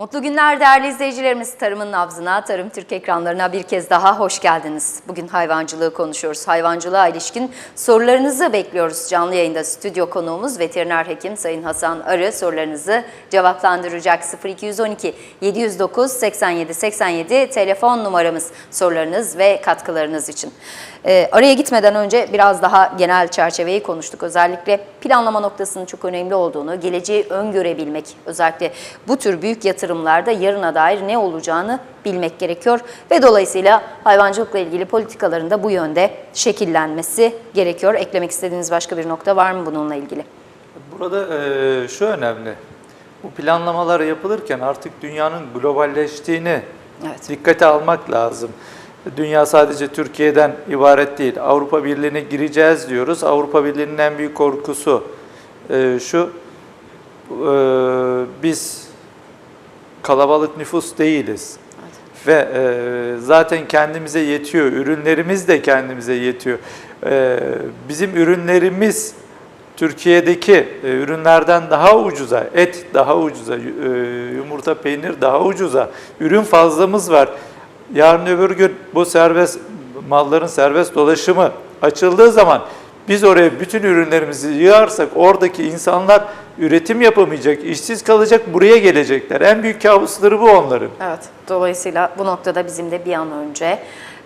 Mutlu günler değerli izleyicilerimiz. Tarımın nabzına, Tarım Türk ekranlarına bir kez daha hoş geldiniz. Bugün hayvancılığı konuşuyoruz. Hayvancılığa ilişkin sorularınızı bekliyoruz. Canlı yayında stüdyo konuğumuz veteriner hekim Sayın Hasan Arı sorularınızı cevaplandıracak. 0212 709 87 87 telefon numaramız sorularınız ve katkılarınız için. Ee, araya gitmeden önce biraz daha genel çerçeveyi konuştuk. Özellikle planlama noktasının çok önemli olduğunu, geleceği öngörebilmek, özellikle bu tür büyük yatırımlarda yarına dair ne olacağını bilmek gerekiyor ve dolayısıyla hayvancılıkla ilgili politikaların da bu yönde şekillenmesi gerekiyor. Eklemek istediğiniz başka bir nokta var mı bununla ilgili? Burada e, şu önemli. Bu planlamalar yapılırken artık dünyanın globalleştiğini Evet. dikkate almak lazım. Dünya sadece Türkiye'den ibaret değil. Avrupa Birliği'ne gireceğiz diyoruz. Avrupa Birliği'nin en büyük korkusu e, şu. e, biz kalabalık nüfus değiliz. Ve e, zaten kendimize yetiyor. Ürünlerimiz de kendimize yetiyor. E, bizim ürünlerimiz Türkiye'deki e, ürünlerden daha ucuza, et daha ucuza, e, yumurta, peynir daha ucuza, ürün fazlamız var. Yarın öbür gün bu serbest malların serbest dolaşımı açıldığı zaman biz oraya bütün ürünlerimizi yığarsak oradaki insanlar üretim yapamayacak, işsiz kalacak, buraya gelecekler. En büyük kabusları bu onların. Evet, dolayısıyla bu noktada bizim de bir an önce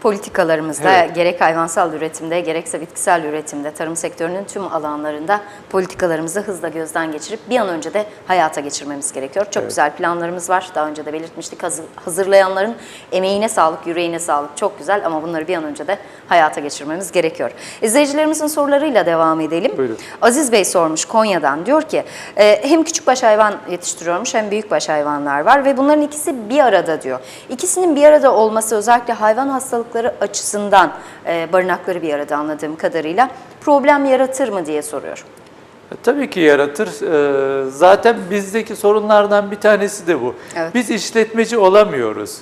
politikalarımızda Evet. gerek hayvansal üretimde gerekse bitkisel üretimde tarım sektörünün tüm alanlarında politikalarımızı hızla gözden geçirip bir an önce de hayata geçirmemiz gerekiyor. Çok güzel planlarımız var. Daha önce de belirtmiştik. Hazır- hazırlayanların emeğine sağlık, yüreğine sağlık. Çok güzel ama bunları bir an önce de hayata geçirmemiz gerekiyor. İzleyicilerimizin sorularıyla devam edelim. Buyurun. Aziz Bey sormuş Konya'dan. Diyor ki e, hem küçükbaş hayvan yetiştiriyormuş hem büyükbaş hayvanlar var ve bunların ikisi bir arada diyor. İkisinin bir arada olması özellikle hayvan hastalıkları açısından e, barınakları bir arada anladığım kadarıyla problem yaratır mı diye soruyor. E, Tabii ki yaratır. E, Zaten bizdeki sorunlardan bir tanesi de bu. Evet. Biz işletmeci olamıyoruz.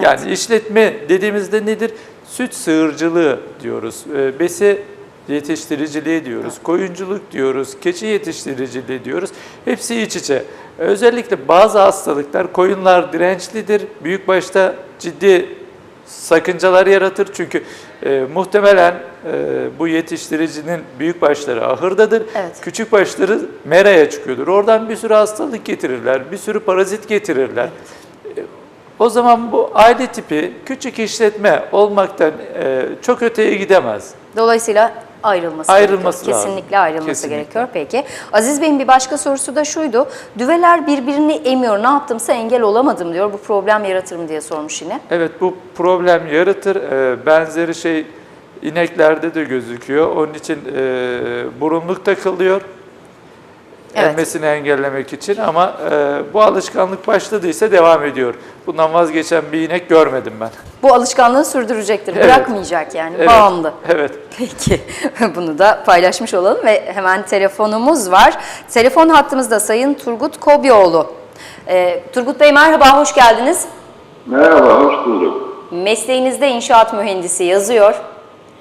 Yani işletme dediğimizde nedir? Süt sığırcılığı diyoruz. E, Besi yetiştiriciliği diyoruz. Koyunculuk diyoruz. Keçi yetiştiriciliği diyoruz. Hepsi iç içe. Özellikle bazı hastalıklar koyunlar dirençlidir. Büyükbaşta ciddi sakıncalar yaratır. Çünkü e, muhtemelen e, bu yetiştiricinin büyük başları ahırdadır. Evet. Küçük başları meraya çıkıyordur. Oradan bir sürü hastalık getirirler, bir sürü parazit getirirler. E, O zaman bu aile tipi küçük işletme olmaktan e, çok öteye gidemez. Dolayısıyla ayrılması, Ayrılması gerekiyor. lazım. Kesinlikle ayrılması Kesinlikle. gerekiyor. Peki. Aziz Bey'in bir başka sorusu da şuydu. Düveler birbirini emiyor. Ne yaptımsa engel olamadım diyor. Bu problem yaratır mı diye sormuş yine. Evet bu problem yaratır. E, benzeri şey ineklerde de gözüküyor. Onun için e, burunluk takılıyor. Evet. Engellemek için ama e, bu alışkanlık başladıysa devam ediyor. Bundan vazgeçen bir inek görmedim ben. Bu alışkanlığı sürdürecektir. Evet. Bırakmayacak yani. Evet, Bağımlı. Evet. Peki bunu da paylaşmış olalım ve hemen telefonumuz var. Telefon hattımızda Sayın Turgut Kobyoğlu. Ee, Turgut Bey merhaba, hoş geldiniz. Merhaba, hoş bulduk. Mesleğinizde inşaat mühendisi yazıyor.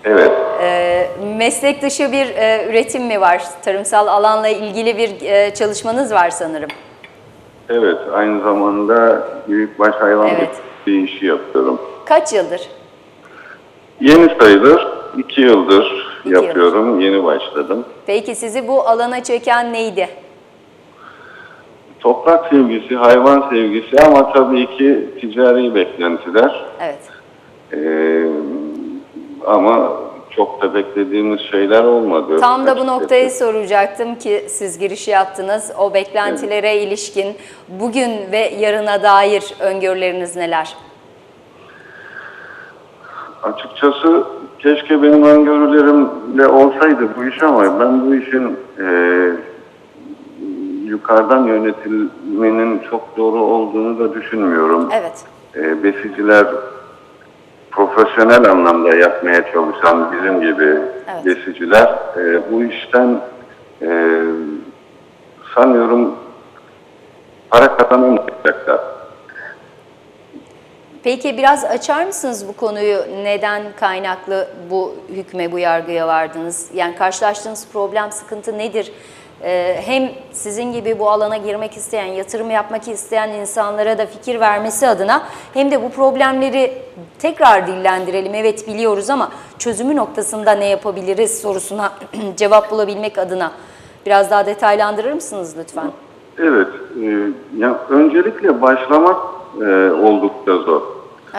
Evet, Ee, meslek dışı bir e, üretim mi var? Tarımsal alanla ilgili bir e, çalışmanız var sanırım. evet. Aynı zamanda büyükbaş hayvan Evet. bir işi yapıyorum. Kaç yıldır? Yeni sayılır, iki yıldır İki yapıyorum, yeni başladım. Peki sizi bu alana çeken neydi? Toprak sevgisi, hayvan sevgisi ama tabii ki ticari beklentiler. Evet. Ee, ama çok da beklediğimiz şeyler olmadı. Tam da bu noktayı soracaktım ki siz giriş yaptınız. O beklentilere ilişkin bugün ve yarına dair öngörüleriniz neler? Açıkçası keşke benim öngörülerimle olsaydı bu iş ama ben bu işin e, yukarıdan yönetilmenin çok doğru olduğunu da düşünmüyorum. Evet. E, besiciler profesyonel anlamda yapmaya çalışan bizim gibi Evet. besiciler e, bu işten e, sanıyorum para kazanamayacaklar. Peki biraz açar mısınız bu konuyu? Neden kaynaklı bu hükme, bu yargıya vardınız? Yani karşılaştığınız problem, sıkıntı nedir? E, hem sizin gibi bu alana girmek isteyen, yatırım yapmak isteyen insanlara da fikir vermesi adına hem de bu problemleri tekrar dillendirelim. Evet biliyoruz ama çözümü noktasında ne yapabiliriz sorusuna cevap bulabilmek adına biraz daha detaylandırır mısınız lütfen? Evet, e, ya öncelikle başlamak e, oldukça zor.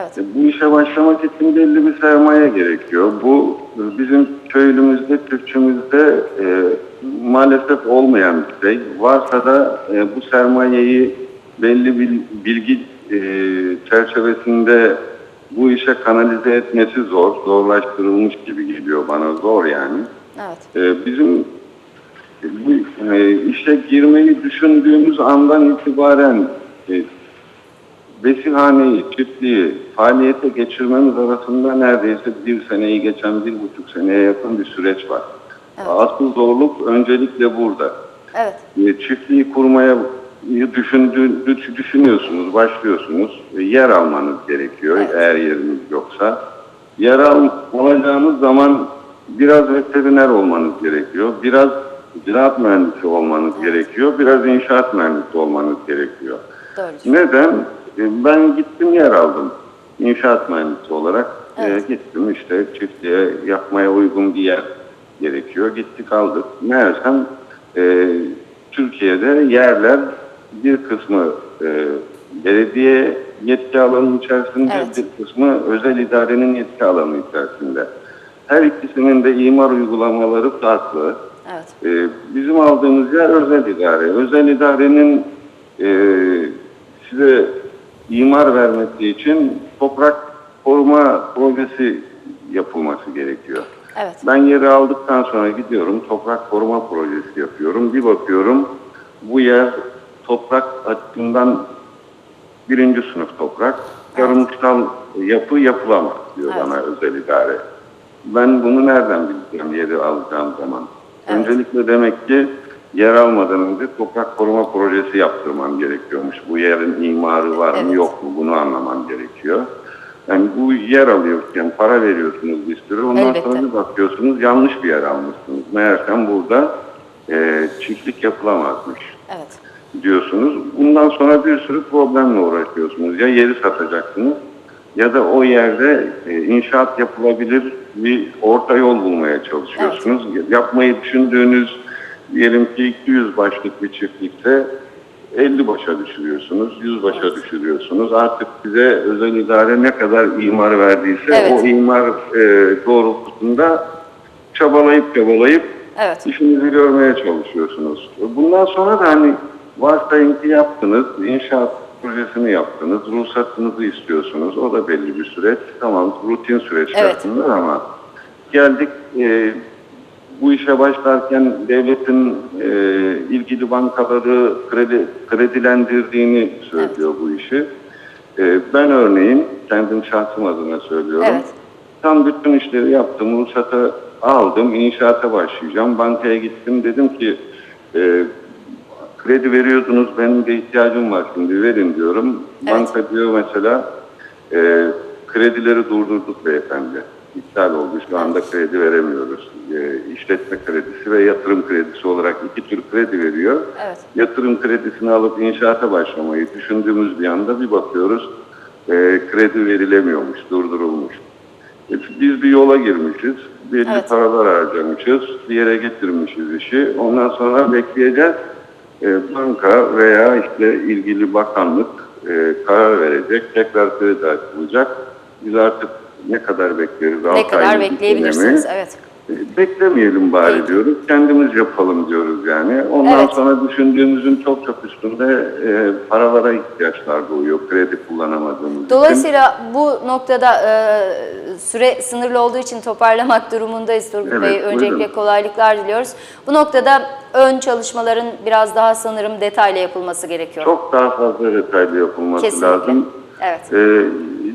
Evet. E, Bu işe başlamak için belli bir sermaye gerekiyor. Bu e, bizim köylümüzde, Türkçümüzde e, maalesef olmayan bir şey. Varsa da e, bu sermayeyi belli bir bilgi e, çerçevesinde bu işe kanalize etmesi zor, zorlaştırılmış gibi geliyor bana zor yani. Evet. Ee, bizim bu e, işe girmeyi düşündüğümüz andan itibaren e, vesihaneyi, çiftliği faaliyete geçirmemiz arasında neredeyse bir seneyi geçen bir buçuk seneye yakın bir süreç var. Asıl zorluk öncelikle burada. Evet. E, Çiftliği kurmaya düşündüğü, düş- düşünüyorsunuz, başlıyorsunuz. E, Yer almanız gerekiyor Evet. eğer yeriniz yoksa. Yer al, alacağınız zaman biraz veteriner olmanız gerekiyor. Biraz ziraat mühendisi olmanız gerekiyor. Biraz inşaat mühendisi olmanız gerekiyor. Doğru. Neden? E, Ben gittim yer aldım. İnşaat mühendisi olarak e, Evet. gittim işte çiftliğe yapmaya uygun bir yer gerekiyor. Gittik aldık. Meğersem e, Türkiye'de yerler bir kısmı e, belediye yetki alanı içerisinde Evet. bir kısmı özel idarenin yetki alanı içerisinde. Her ikisinin de imar uygulamaları farklı. Evet. Ee, bizim aldığımız yer özel idare. Özel idarenin e, size imar vermesi için toprak koruma projesi yapılması gerekiyor. Evet. Ben yeri aldıktan sonra gidiyorum toprak koruma projesi yapıyorum. Bir bakıyorum bu yer toprak açısından birinci sınıf toprak. Yarımsal yapı yapılamaz diyor Evet. bana özel idare. Ben bunu nereden bileceğim yeri alacağım zaman? Evet. Öncelikle demek ki yer almadan önce toprak koruma projesi yaptırmam gerekiyormuş. Bu yerin imarı var mı Evet. yok mu bunu anlamam gerekiyor. Yani bu yer alıyorken para veriyorsunuz bir sürü. Ondan Elbette. sonra bir bakıyorsunuz yanlış bir yer almışsınız. Meğersem burada e, çiftlik yapılamazmış Evet. diyorsunuz. Bundan sonra bir sürü problemle uğraşıyorsunuz. Ya yeri satacaksınız ya da o yerde e, inşaat yapılabilir bir orta yol bulmaya çalışıyorsunuz. Yapmayı düşündüğünüz diyelim ki 200 başlık bir çiftlikte 50 başa düşürüyorsunuz, 100 başa düşürüyorsunuz. Artık size özel idare ne kadar imar verdiyse Evet. o imar e, doğrultusunda çabalayıp çabalayıp Evet. işinizi görmeye çalışıyorsunuz. Bundan sonra da hani varsayın ki yaptınız, inşaat projesini yaptınız, ruhsatınızı istiyorsunuz. O da belli bir süreç. Tamam rutin süreçler Evet. bunlar ama geldik e, bu işe başlarken devletin e, ilgili bankaları kredi kredilendirdiğini söylüyor bu işi. E, ben örneğin kendim şahsım adına söylüyorum. Evet. Tam bütün işleri yaptım, ruhsatı aldım, inşaata başlayacağım. Bankaya gittim, dedim ki e, kredi veriyordunuz, benim de ihtiyacım var şimdi verin diyorum. Evet. Banka diyor mesela, e, kredileri durdurduk beyefendi. İptal oldu, şu anda kredi veremiyoruz. E, işletme kredisi ve yatırım kredisi olarak iki tür kredi veriyor. Evet. Yatırım kredisini alıp inşaata başlamayı düşündüğümüz bir anda bir bakıyoruz, e, kredi verilemiyormuş, durdurulmuş. E, Biz bir yola girmişiz, belli Evet. paralar harcamışız, bir yere getirmişiz işi. Ondan sonra bekleyeceğiz. E, banka veya işte ilgili bakanlık e, karar verecek, tekrar kredi açılacak. Biz artık ne kadar bekleriz? Ne Altı kadar aylık bekleyebilirsiniz? dönemi. Evet. E, Beklemeyelim bari Peki. diyoruz. Kendimiz yapalım diyoruz yani. Ondan Evet. sonra düşündüğümüzün çok çok üstünde e, paralara ihtiyaçlar doğuyor. Kredi kullanamadığımız için. Dolayısıyla bu noktada e, süre sınırlı olduğu için toparlamak durumundayız Turgut Evet, Bey. Öncelikle buyurun. kolaylıklar diliyoruz. Bu noktada ön çalışmaların biraz daha sanırım detaylı yapılması gerekiyor. Çok daha fazla detaylı yapılması Kesinlikle. lazım. Evet. E,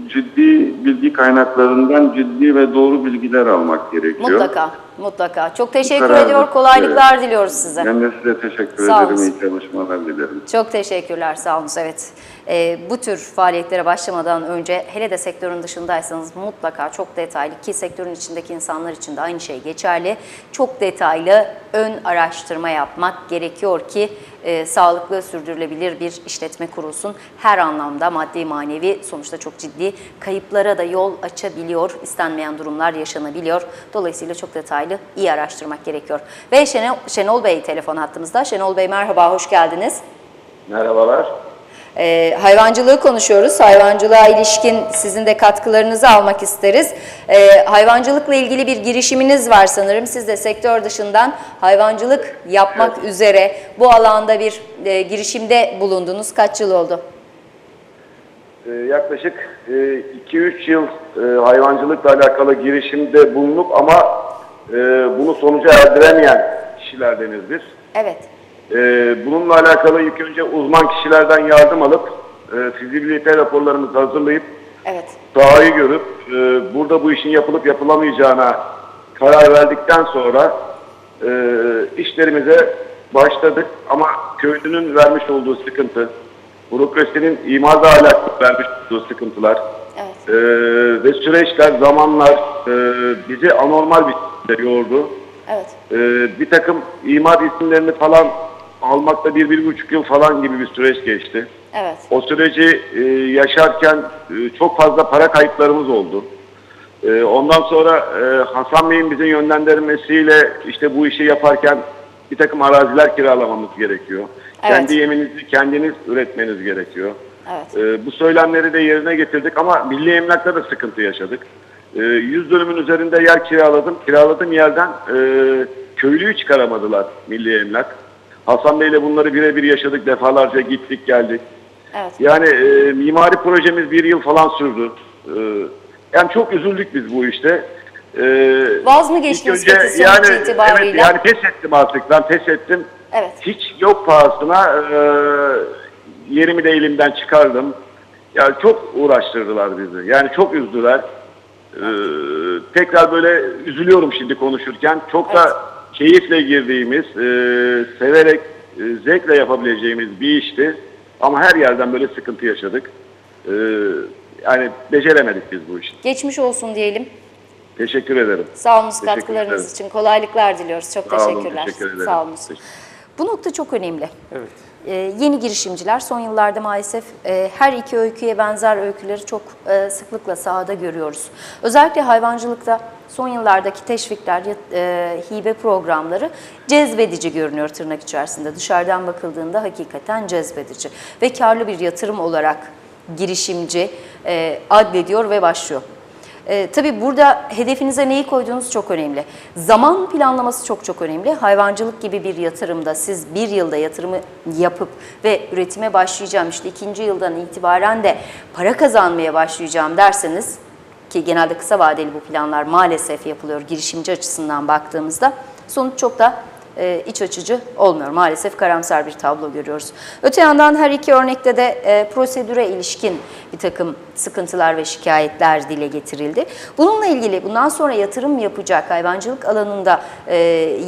ciddi bilgi kaynaklarından ciddi ve doğru bilgiler almak gerekiyor. Mutlaka. Mutlaka. Çok teşekkür kararı ediyor. Kolaylıklar diliyoruz size. Ben de size teşekkür Sağ ederim. İyi çalışmalar dilerim. Çok teşekkürler, sağ olun. Evet, Ee, bu tür faaliyetlere başlamadan önce hele de sektörün dışındaysanız mutlaka çok detaylı ki sektörün içindeki insanlar için de aynı şey geçerli. Çok detaylı ön araştırma yapmak gerekiyor ki e, sağlıklı, sürdürülebilir bir işletme kurulsun. Her anlamda maddi manevi sonuçta çok ciddi kayıplara da yol açabiliyor. istenmeyen durumlar yaşanabiliyor. Dolayısıyla çok detaylı, iyi araştırmak gerekiyor. Ve Şenol, Şenol Bey telefon hattımızda. Şenol Bey merhaba, hoş geldiniz. Merhabalar. Ee, hayvancılığı konuşuyoruz. Hayvancılığa ilişkin sizin de katkılarınızı almak isteriz. Ee, hayvancılıkla ilgili bir girişiminiz var sanırım. Siz de sektör dışından hayvancılık yapmak üzere bu alanda bir e, girişimde bulundunuz. Kaç yıl oldu? Ee, yaklaşık e, 2-3 yıl e, hayvancılıkla alakalı girişimde bulunup ama e, bunu sonuca erdiremeyen kişilerdeniz biz. Evet. E, bununla alakalı ilk önce uzman kişilerden yardım alıp e, fizibilite raporlarımızı hazırlayıp Evet. sahayı görüp e, burada bu işin yapılıp yapılamayacağına karar verdikten sonra e, işlerimize başladık. Ama köylünün vermiş olduğu sıkıntı, bürokrasinin imarla alakalı vermiş olduğu sıkıntılar Evet. e, ve süreçler, zamanlar e, bizi anormal bir şekilde yordu. Evet. E, bir takım imar isimlerini falan almakta bir, bir buçuk yıl falan gibi bir süreç geçti. Evet. O süreci e, yaşarken e, çok fazla para kayıplarımız oldu. E, ondan sonra e, Hasan Bey'in bize yönlendirmesiyle işte bu işi yaparken bir takım araziler kiralamamız gerekiyor. Evet. Kendi yeminizi kendiniz üretmeniz gerekiyor. Evet. E, bu söylemleri de yerine getirdik ama milli emlakta da sıkıntı yaşadık. E, 100 dönümün üzerinde yer kiraladım. Kiraladığım yerden e, köylüyü çıkaramadılar milli emlak. Hasan Bey'le bunları birebir yaşadık. Defalarca gittik geldik. Evet. Yani e, mimari projemiz bir yıl falan sürdü. E, yani çok üzüldük biz bu işte. E, Vaz mı geçtiniz önce peki sonuç itibariyle? Evet yani pes ettim artık. Ben pes ettim. Evet. Hiç yok pahasına e, yerimi de elimden çıkardım. Yani çok uğraştırdılar bizi. Yani çok üzdüler. E, tekrar böyle üzülüyorum şimdi konuşurken. Çok da keyifle girdiğimiz, e, severek, e, zevkle yapabileceğimiz bir işti. Ama her yerden böyle sıkıntı yaşadık. E, yani beceremedik biz bu işi. Geçmiş olsun diyelim. Teşekkür ederim. Sağ Teşekkür katkılarınız ederim. için. Kolaylıklar diliyoruz. Çok Sağ olun, teşekkürler. teşekkür ederim. Sağ. Teşekkür- Bu nokta çok önemli. Evet. Ee, yeni girişimciler son yıllarda maalesef e, her iki öyküye benzer öyküleri çok e, sıklıkla sahada görüyoruz. Özellikle hayvancılıkta son yıllardaki teşvikler, e, hibe programları cezbedici görünüyor tırnak içerisinde. Dışarıdan bakıldığında hakikaten cezbedici ve karlı bir yatırım olarak girişimci e, adlediyor ve başlıyor. E, tabii burada hedefinize neyi koyduğunuz çok önemli. Zaman planlaması çok çok önemli. Hayvancılık gibi bir yatırımda siz bir yılda yatırımı yapıp ve üretime başlayacağım işte ikinci yıldan itibaren de para kazanmaya başlayacağım derseniz ki genelde kısa vadeli bu planlar maalesef yapılıyor girişimci açısından baktığımızda sonuç çok da e, iç açıcı olmuyor. Maalesef karamsar bir tablo görüyoruz. Öte yandan her iki örnekte de e, prosedüre ilişkin bir takım sıkıntılar ve şikayetler dile getirildi. Bununla ilgili bundan sonra yatırım yapacak hayvancılık alanında e,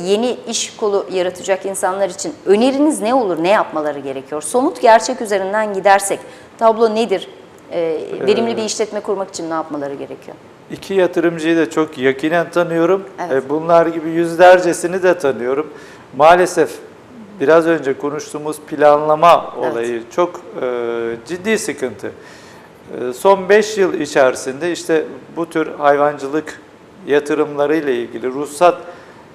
yeni iş kolu yaratacak insanlar için öneriniz ne olur, ne yapmaları gerekiyor? Somut gerçek üzerinden gidersek tablo nedir? E, verimli bir işletme kurmak için ne yapmaları gerekiyor? İki yatırımcıyı da çok yakinen tanıyorum. Evet. E, Bunlar gibi yüzlercesini de tanıyorum. Maalesef biraz önce konuştuğumuz planlama Evet. olayı çok e, ciddi sıkıntı. E, son 5 yıl içerisinde işte bu tür hayvancılık yatırımları ile ilgili ruhsat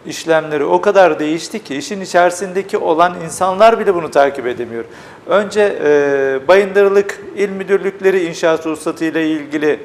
işlemleri o kadar değişti ki işin içerisindeki olan insanlar bile bunu takip edemiyor. Önce e, Bayındırlık İl Müdürlükleri inşaat ruhsatı ile ilgili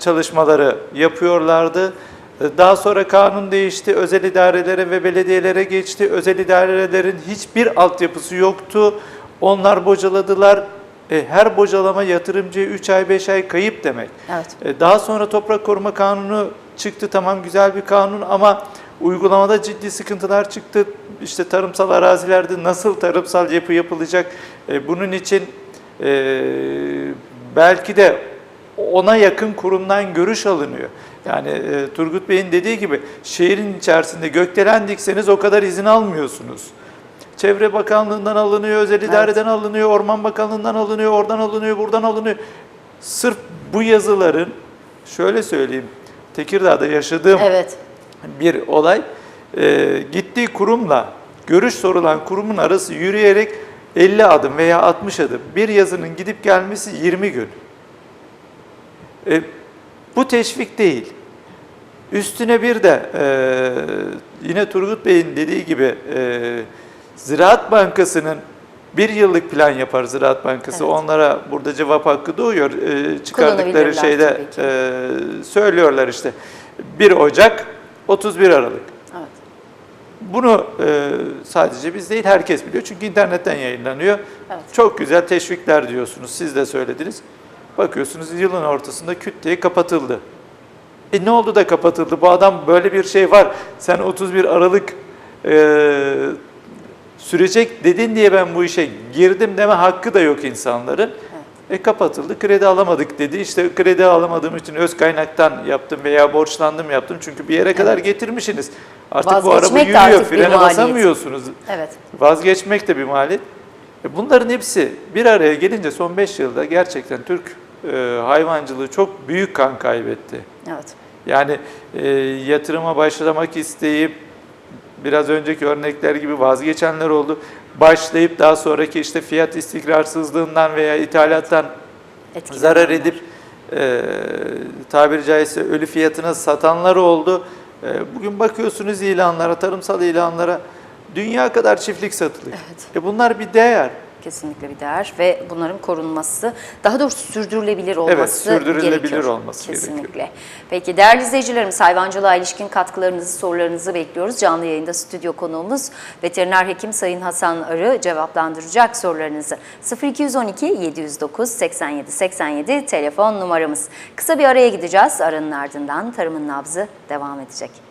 çalışmaları yapıyorlardı. E, Daha sonra kanun değişti, özel idarelere ve belediyelere geçti. Özel idarelerin hiçbir altyapısı yoktu. Onlar bocaladılar. E, Her bocalama yatırımcıya 3 ay 5 ay kayıp demek. Evet. E, Daha sonra Toprak Koruma Kanunu çıktı. Tamam güzel bir kanun ama uygulamada ciddi sıkıntılar çıktı. İşte tarımsal arazilerde nasıl tarımsal yapı yapılacak? E, Bunun için e, belki de ona yakın kurumdan görüş alınıyor. Yani e, Turgut Bey'in dediği gibi şehrin içerisinde gökdelen dikseniz o kadar izin almıyorsunuz. Çevre Bakanlığı'ndan alınıyor, özel idareden alınıyor, Orman Bakanlığı'ndan alınıyor, oradan alınıyor, buradan alınıyor. Sırf bu yazıların, şöyle söyleyeyim, Tekirdağ'da yaşadığım Evet. bir olay. Ee, gittiği kurumla görüş sorulan kurumun arası yürüyerek 50 adım veya 60 adım. Bir yazının gidip gelmesi 20 gün. E, bu teşvik değil. Üstüne bir de e, yine Turgut Bey'in dediği gibi e, Ziraat Bankası'nın bir yıllık plan yapar Ziraat Bankası. Evet. Onlara burada cevap hakkı doğuyor. E, çıkardıkları şeyde e, söylüyorlar işte. 1 Ocak, 31 Aralık. Evet. Bunu e, sadece biz değil herkes biliyor çünkü internetten yayınlanıyor. Evet. Çok güzel teşvikler diyorsunuz, siz de söylediniz. Bakıyorsunuz yılın ortasında küt diye kapatıldı. E ne oldu da kapatıldı? Bu adam böyle bir şey var. Sen 31 Aralık e, sürecek dedin diye ben bu işe girdim deme hakkı da yok insanların. E kapatıldı, kredi alamadık dedi. İşte kredi alamadığım için öz kaynaktan yaptım veya borçlandım yaptım. Çünkü bir yere kadar getirmişsiniz. Artık bu araba yürüyor, frene basamıyorsunuz. Evet. Vazgeçmek de bir maliyet. E Bunların hepsi bir araya gelince son 5 yılda gerçekten Türk e, hayvancılığı çok büyük kan kaybetti. Evet. Yani e, yatırıma başlamak isteyip biraz önceki örnekler gibi vazgeçenler oldu. Başlayıp daha sonraki işte fiyat istikrarsızlığından veya ithalattan Etkilenenler. zarar edip e, tabiri caizse ölü fiyatına satanlar oldu. E, bugün bakıyorsunuz ilanlara, tarımsal ilanlara dünya kadar çiftlik satılıyor. E bunlar bir değer. Kesinlikle bir değer ve bunların korunması, daha doğrusu sürdürülebilir olması sürdürülebilir gerekiyor. olması Kesinlikle. gerekiyor. Peki değerli izleyicilerimiz hayvancılığa ilişkin katkılarınızı, sorularınızı bekliyoruz. Canlı yayında stüdyo konuğumuz veteriner hekim Sayın Hasan Arı cevaplandıracak sorularınızı. 0212 709 87 87 telefon numaramız. Kısa bir araya gideceğiz. Aranın ardından tarımın nabzı devam edecek.